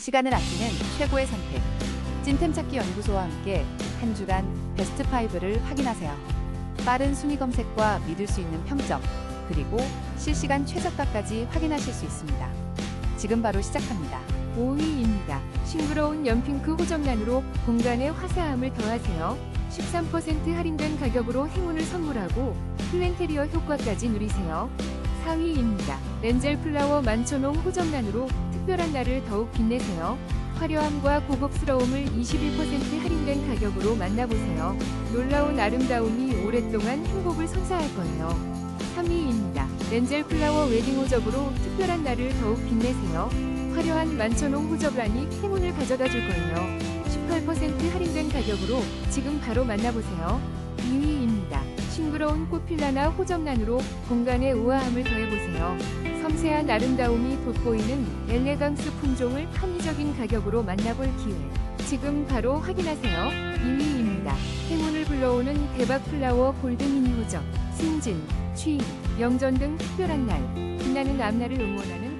시간을 아끼는 최고의 선택. 찐템 찾기 연구소와 함께 한 주간 베스트 5를 확인하세요. 빠른 순위 검색과 믿을 수 있는 평점, 그리고 실시간 최저가까지 확인하실 수 있습니다. 지금 바로 시작합니다. 5위입니다. 싱그러운 연핑크 호접란으로 공간에 화사함을 더하세요. 13% 할인된 가격으로 행운을 선물하고 플랜테리어 효과까지 누리세요. 4위입니다. 렌젤 플라워 만천홍 호접란으로 특별한 날을 더욱 빛내세요. 화려함과 고급스러움을 21% 할인된 가격으로 만나보세요. 놀라운 아름다움이 오랫동안 행복을 선사할 거예요. 3위입니다. 렌젤 플라워 웨딩 호접으로 특별한 날을 더욱 빛내세요. 화려한 만천홍 호접란이 행운을 가져다 줄 거예요. 18% 할인된 가격으로 지금 바로 만나보세요. 2위입니다. 싱그러운 꽃필라나 호접란으로 공간에 우아함을 더해보세요. 섬세한 아름다움이 돋보이는 엘레강스 품종을 합리적인 가격으로 만나볼 기회. 지금 바로 확인하세요. 2위입니다. 행운을 불러오는 대박 플라워 골드 미니 호접. 승진, 취임, 영전 등 특별한 날, 빛나는 앞날을 응원하는